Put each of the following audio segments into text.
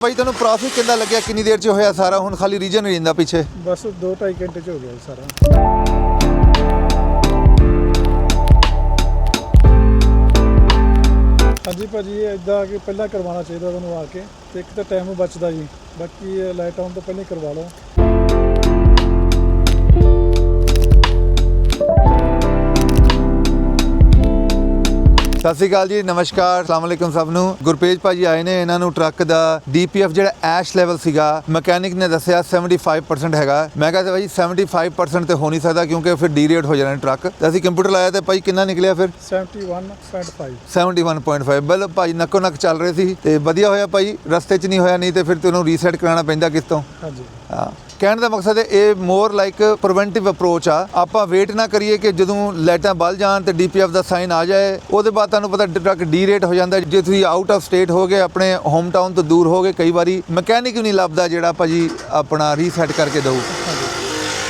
ਭਾਈ, ਤੁਹਾਨੂੰ ਪ੍ਰੋਫਿਟ ਕਿੰਨਾ ਲੱਗਿਆ? ਕਿੰਨੀ ਦੇਰ ਚ ਹੋਇਆ ਸਾਰਾ? ਹੁਣ ਖਾਲੀ ਰੀਜਨ ਰਹਿੰਦਾ ਪਿੱਛੇ। ਬਸ 2.5 ਘੰਟੇ ਚ ਹੋ ਗਿਆ ਜੀ ਸਾਰਾ। ਹਾਂਜੀ ਭਾਜੀ, ਇਹ ਇਦਾਂ ਕਿ ਪਹਿਲਾਂ ਕਰਵਾਉਣਾ ਚਾਹੀਦਾ ਤੁਹਾਨੂੰ ਆ ਕੇ ਤੇ ਇੱਕ ਤਾਂ ਟਾਈਮ ਬਚਦਾ ਜੀ। ਬਾਕੀ ਲਾਈਟ ਆਉਣ ਤੋਂ ਪਹਿਲਾਂ ਹੀ ਕਰਵਾ ਲਓ। ਸਤਿ ਸ਼੍ਰੀ ਅਕਾਲ ਜੀ ਨਮਸਕਾਰ ਅਸਲਾਮ ਅਲੈਕੁਮ ਸਭ ਨੂੰ। ਗੁਰਪੇਜ ਭਾਜੀ ਆਏ ਨੇ ਇਹਨਾਂ ਨੂੰ ਟਰੱਕ ਦਾ ਡੀਪੀਐਫ ਜਿਹੜਾ ਐਸ਼ ਲੈਵਲ ਸੀਗਾ ਮਕੈਨਿਕ ਨੇ ਦੱਸਿਆ 75% ਹੈਗਾ। ਮੈਂ ਕਹਿੰਦਾ ਭਾਈ 75% ਤੇ ਹੋ ਨਹੀਂ ਸਕਦਾ ਕਿਉਂਕਿ ਫਿਰ ਡੀਰੇਟ ਹੋ ਜਾਣਾ ਟਰੱਕ। ਤੇ ਅਸੀਂ ਕੰਪਿਊਟਰ ਲਾਇਆ ਤੇ ਭਾਈ ਕਿੰਨਾ ਨਿਕਲਿਆ ਫਿਰ? 71.5 71.5 ਬਲ ਭਾਈ ਨੱਕੋ ਨੱਕ ਚੱਲ ਰਹੇ ਸੀ ਤੇ ਵਧੀਆ ਹੋਇਆ ਭਾਈ ਰਸਤੇ 'ਚ ਨਹੀਂ ਹੋਇਆ ਨਹੀਂ ਤੇ ਫਿਰ ਤੈਨੂੰ ਰੀਸੈਟ ਕਰਾਉਣਾ ਪੈਂਦਾ ਕਿਸ ਤੋਂ? ਹਾਂਜੀ। ਕਹਿਣ ਦਾ ਮਕਸਦ ਹੈ ਇਹ ਮੋਰ ਲਾਈਕ ਪ੍ਰੀਵੈਂਟਿਵ ਅਪਰੋਚ ਆ। ਆਪਾਂ ਵੇਟ ਨਾ ਕਰੀਏ ਕਿ ਜਦੋਂ ਲਾਈਟਾਂ ਬਲ ਜਾਣ ਤੇ ਡੀਪੀਐਫ ਦਾ ਸਾਈਨ ਆ ਜਾਏ ਉਹਦੇ ਬਾਅਦ ਤੁਹਾਨੂੰ ਪਤਾ ਟਰੱਕ ਡੀ ਰੇਟ ਹੋ ਜਾਂਦਾ। ਜੇ ਤੁਸੀਂ ਆਊਟ ਆਫ ਸਟੇਟ ਹੋਗੇ ਆਪਣੇ ਹੋਮ ਟਾਊਨ ਤੋਂ ਦੂਰ ਹੋਗੇ ਕਈ ਵਾਰੀ ਮਕੈਨਿਕ ਵੀ ਨਹੀਂ ਲੱਭਦਾ ਜਿਹੜਾ ਭਾਜੀ ਆਪਣਾ ਰੀਸੈਟ ਕਰਕੇ ਦਊ।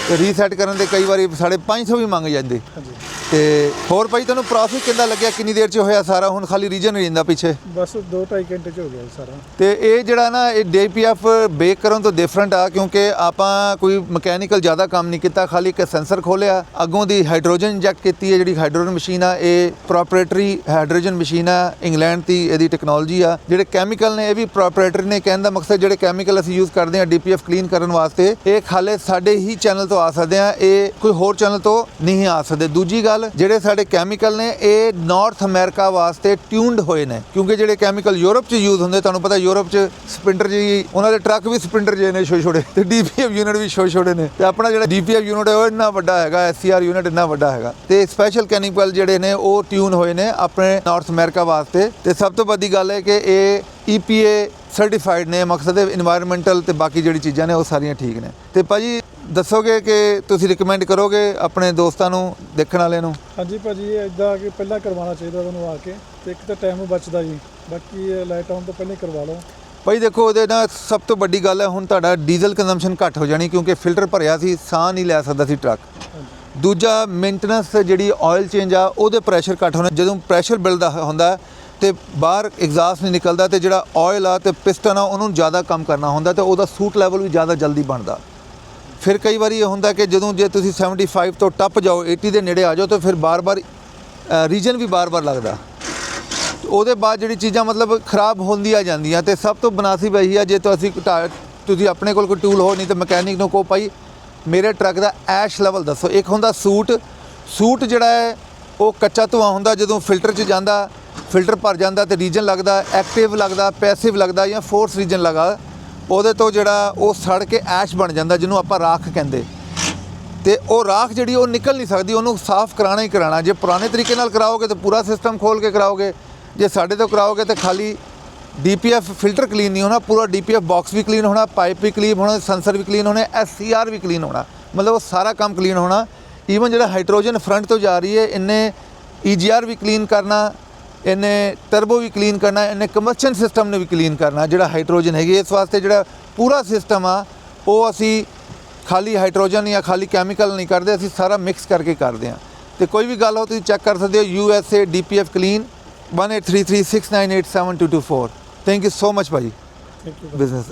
ਤੇ ਰੀਸੈਟ ਕਰਨ ਦੇ ਕਈ ਵਾਰੀ ਸਾਡੇ 500 ਵੀ ਮੰਗ ਜਾਂਦੇ। ਹਾਂਜੀ। ਤੇ ਹੋਰ ਭਾਈ ਤੁਹਾਨੂੰ ਪ੍ਰੋਫਿਟ ਕਿੰਨਾ ਲੱਗਿਆ? ਕਿੰਨੀ ਦੇਰ ਚ ਹੋਇਆ ਸਾਰਾ? ਹੁਣ ਖਾਲੀ ਰੀਜਨ ਰਹਿੰਦਾ ਪਿੱਛੇ। ਬਸ 2.5 ਘੰਟੇ ਚ ਹੋ ਗਿਆ ਸਾਰਾ। ਤੇ ਇਹ ਜਿਹੜਾ ਨਾ ਇਹ ਡੀਪੀਐਫ ਬੇਕ ਕਰਨ ਤੋਂ ਡਿਫਰੈਂਟ ਆ ਕਿਉਂਕਿ ਆਪਾਂ ਕੋਈ ਮਕੈਨੀਕਲ ਜ਼ਿਆਦਾ ਕੰਮ ਨਹੀਂ ਕੀਤਾ ਖਾਲੀ ਇੱਕ ਸੈਂਸਰ ਖੋਲਿਆ ਅੱਗੋਂ ਦੀ ਹਾਈਡਰੋਜਨ ਇੰਜੈਕਟ ਕੀਤੀ ਹੈ ਜਿਹੜੀ ਹਾਈਡਰੋਜਨ ਮਸ਼ੀਨ ਆ ਇਹ ਪ੍ਰੋਪਰੀਏਟਰੀ ਹਾਈਡਰੋਜਨ ਮਸ਼ੀਨ ਆ ਇੰਗਲੈਂਡ ਦੀ ਇਹਦੀ ਟੈਕਨੋਲੋਜੀ ਆ। ਜਿਹੜੇ ਕੈਮੀਕਲ ਨੇ ਇਹ ਵੀ ਪ੍ਰੋਪਰੀਏਟਰੀ ਨੇ ਕਹਿਣ ਦਾ ਮਕਸਦ ਜਿਹੜੇ ਕੈਮੀਕਲ ਅਸੀਂ ਯੂਜ਼ ਕਰਦੇ ਆ ਡੀਪੀਐਫ ਕਲੀਨ ਕਰਨ ਵਾਸਤੇ ਇਹ ਖਾਲੇ ਸਾਡੇ ਹੀ ਚੈਨਲ ਤੋਂ ਆ ਸਕਦੇ ਆ ਇਹ ਕੋਈ ਹੋਰ ਚੈਨਲ ਤੋਂ ਨਹੀਂ ਆ ਸਕਦੇ। ਦੂਜੀ ਗੱਲ ਜਿਹੜੇ ਸਾਡੇ ਕੈਮੀਕਲ ਨੇ, ਇਹ ਨਾਰਥ ਅਮਰੀਕਾ ਵਾਸਤੇ ਟਿਊਨਡ ਹੋਏ ਨੇ। ਕਿਉਂਕਿ ਜਿਹੜੇ ਕੈਮੀਕਲ ਯੂਰਪ 'ਚ ਯੂਜ਼ ਹੁੰਦੇ, ਤੁਹਾਨੂੰ ਪਤਾ ਯੂਰਪ 'ਚ ਸਪਿੰਟਰ ਜੀ, ਉਹਨਾਂ ਦੇ ਟਰੱਕ ਵੀ ਸਪਿੰਡਰ ਜੇ ਨੇ ਛੋਟੇ ਛੋਟੇ ਤੇ ਡੀਪੀਐਫ ਯੂਨਿਟ ਵੀ ਛੋਟੇ ਛੋਟੇ ਨੇ। ਤੇ ਆਪਣਾ ਜਿਹੜਾ ਡੀਪੀਐਫ ਯੂਨਿਟ ਹੈ, ਉਹ ਇੰਨਾ ਵੱਡਾ ਹੈਗਾ ਐਸਸੀਆਰ ਯੂਨਿਟ ਇੰਨਾ ਵੱਡਾ ਹੈਗਾ। ਤੇ ਸਪੈਸ਼ਲ ਕੈਮੀਕਲ ਜਿਹੜੇ ਨੇ, ਉਹ ਟਿਊਨ ਹੋਏ ਨੇ ਆਪਣੇ ਨਾਰਥ ਅਮਰੀਕਾ ਵਾਸਤੇ। ਤੇ ਸਭ ਤੋਂ ਵੱਡੀ ਗੱਲ ਹੈ ਕਿ ਇਹ EPA ਸਰਟੀਫਾਈਡ ਨੇ ਮਕਸਦ ਹੈ এনवायरमेंटਲ ਤੇ ਬਾਕੀ ਜਿਹੜੀ ਚੀਜ਼ਾਂ ਨੇ ਉਹ ਸਾਰੀਆਂ ਠੀਕ ਨੇ। ਤੇ ਭਾਜੀ ਦੱਸੋਗੇ ਕਿ ਤੁਸੀਂ ਰეკਮੈਂਡ ਕਰੋਗੇ ਆਪਣੇ ਦੋਸਤਾਂ ਨੂੰ ਦੇਖਣ ਵਾਲਿਆਂ ਨੂੰ? ਹਾਂਜੀ ਭਾਜੀ ਇਦਾਂ ਕਿ ਪਹਿਲਾਂ ਕਰਵਾਉਣਾ ਚਾਹੀਦਾ ਉਹਨੂੰ ਆ ਕੇ ਤੇ ਇੱਕ ਤਾਂ ਟਾਈਮ ਬਚਦਾ ਜੀ। ਬਾਕੀ ਇਹ ਲਾਈਟ ਆਉਣ ਤੋਂ ਪਹਿਲਾਂ ਕਰਵਾ ਲਓ। ਭਾਈ ਦੇਖੋ ਇਹਦੇ ਨਾਲ ਸਭ ਤੋਂ ਵੱਡੀ ਗੱਲ ਹੈ ਹੁਣ ਤੁਹਾਡਾ ਡੀਜ਼ਲ ਕੰਜ਼ੰਪਸ਼ਨ ਘੱਟ ਹੋ ਜਾਣੀ ਕਿਉਂਕਿ ਫਿਲਟਰ ਭਰਿਆ ਸੀ ਸਾਹ ਨਹੀਂ ਲੈ ਸਕਦਾ ਸੀ ਟਰੱਕ ਦੂਜਾ ਮੇਨਟੇਨੈਂਸ ਜਿਹੜੀ ਆਇਲ ਚੇਂਜ ਆ ਉਹਦੇ ਪ੍ਰੈਸ਼ਰ ਘੱਟ ਹੋਣਾ ਜਦੋਂ ਪ੍ਰੈਸ਼ਰ ਬਿਲਦਾ ਹੁੰਦਾ ਤੇ ਬਾਹਰ ਐਗਜ਼ਾਸਟ ਨਹੀਂ ਨਿਕਲਦਾ ਤੇ ਜਿਹੜਾ ਆਇਲ ਆ ਤੇ ਪਿਸਟਨ ਆ, ਉਹਨੂੰ ਜ਼ਿਆਦਾ ਕੰਮ ਕਰਨਾ ਹੁੰਦਾ ਤੇ ਉਹਦਾ ਸੂਟ ਲੈਵਲ ਵੀ ਜ਼ਿਆਦਾ ਜਲਦੀ ਬਣਦਾ। ਫਿਰ ਕਈ ਵਾਰੀ ਇਹ ਹੁੰਦਾ ਕਿ ਜਦੋਂ ਜੇ ਤੁਸੀਂ 75 ਤੋਂ ਟੱਪ ਜਾਓ 80 ਦੇ ਨੇੜੇ ਆ ਜਾਓ, ਤਾਂ ਫਿਰ ਬਾਰ-ਬਾਰ ਰੀਜਨ ਵੀ ਬਾਰ-ਬਾਰ ਲੱਗਦਾ। ਉਹਦੇ ਬਾਅਦ ਜਿਹੜੀ ਚੀਜ਼ਾਂ ਮਤਲਬ ਖਰਾਬ ਹੁੰਦੀਆਂ ਜਾਂਦੀਆਂ ਤੇ ਸਭ ਤੋਂ ਬਨਾਸਿਬ ਇਹੀ ਆ, ਜੇ ਤੁਸੀਂ ਘਟਾ- ਤੁਸੀਂ ਆਪਣੇ ਕੋਲ ਕੋਈ ਟੂਲ ਹੋ ਨਹੀਂ ਤਾਂ ਮਕੈਨਿਕ ਨੂੰ ਕਹੋ, ਭਾਈ, ਮੇਰੇ ਟਰੱਕ ਦਾ ਐਸ਼ ਲੈਵਲ ਦੱਸੋ। ਇੱਕ ਹੁੰਦਾ ਸੂਟ ਸੂਟ ਜਿਹੜਾ ਹੈ, ਉਹ ਕੱਚਾ ਧੂਆਂ ਹੁੰਦਾ ਜਦੋਂ ਫਿਲਟਰ 'ਚ ਜਾਂਦਾ ਫਿਲਟਰ ਭਰ ਜਾਂਦਾ ਤੇ ਰੀਜਨ ਲੱਗਦਾ, ਐਕਟਿਵ ਲੱਗਦਾ, ਪੈਸਿਵ ਲੱਗਦਾ ਜਾਂ ਫੋਰਸ ਰੀਜਨ ਲਗਾ, ਉਹਦੇ ਤੋਂ ਜਿਹੜਾ ਉਹ ਸੜ ਕੇ ਐਸ਼ ਬਣ ਜਾਂਦਾ ਜਿਹਨੂੰ ਆਪਾਂ ਰਾਖ ਕਹਿੰਦੇ। ਤੇ ਉਹ ਰਾਖ ਜਿਹੜੀ ਉਹ ਨਿਕਲ ਨਹੀਂ ਸਕਦੀ, ਉਹਨੂੰ ਸਾਫ਼ ਕਰਾਣਾ ਹੀ ਕਰਾਣਾ। ਜੇ ਪੁਰਾਣੇ ਤਰੀਕੇ ਨਾਲ ਕਰਾਓਗੇ ਤਾਂ ਪੂਰਾ ਸਿਸਟਮ ਖੋਲ ਕੇ ਕਰਾਓਗੇ। ਜੇ ਸਾਡੇ ਤੋਂ ਕਰਾਓਗੇ ਤਾਂ ਖਾਲੀ ਡੀਪੀਐਫ ਫਿਲਟਰ ਕਲੀਨ ਨਹੀਂ ਹੋਣਾ, ਪੂਰਾ ਡੀਪੀਐਫ ਬਾਕਸ ਵੀ ਕਲੀਨ ਹੋਣਾ ਪਾਈਪ ਵੀ ਕਲੀਨ ਹੋਣਾ ਸੈਂਸਰ ਵੀ ਕਲੀਨ ਹੋਣੇ ਐਸਸੀਆਰ ਵੀ ਕਲੀਨ ਹੋਣਾ। ਮਤਲਬ ਉਹ ਸਾਰਾ ਕੰਮ ਕਲੀਨ ਹੋਣਾ। ਈਵਨ ਜਿਹੜਾ ਹਾਈਡਰੋਜਨ ਫਰੰਟ ਤੋਂ ਜਾ ਰਹੀ ਹੈ ਇਹਨੇ ਈਜੀਆਰ ਵੀ ਕਲੀਨ ਕਰਨਾ ਇਹਨੇ ਟਰਬੋ ਵੀ ਕਲੀਨ ਕਰਨਾ ਇਹਨੇ ਕੰਬਸ਼ਨ ਸਿਸਟਮ ਨੇ ਵੀ ਕਲੀਨ ਕਰਨਾ ਜਿਹੜਾ ਹਾਈਡਰੋਜਨ ਹੈਗੀ ਇਸ ਵਾਸਤੇ ਜਿਹੜਾ ਪੂਰਾ ਸਿਸਟਮ ਆ ਉਹ ਅਸੀਂ ਖਾਲੀ ਹਾਈਡਰੋਜਨ ਜਾਂ ਖਾਲੀ ਕੈਮੀਕਲ ਨਹੀਂ ਕਰਦੇ ਅਸੀਂ ਸਾਰਾ ਮਿਕਸ ਕਰਕੇ ਕਰਦੇ ਹਾਂ। ਤੇ ਕੋਈ ਵੀ ਗੱਲ ਹੋ ਤੁਸੀਂ ਚੈੱਕ ਕਰ ਸਕਦੇ ਹੋ U S A DPF clean 183369872224 thank you so much ਭਾਜੀ। Thank you business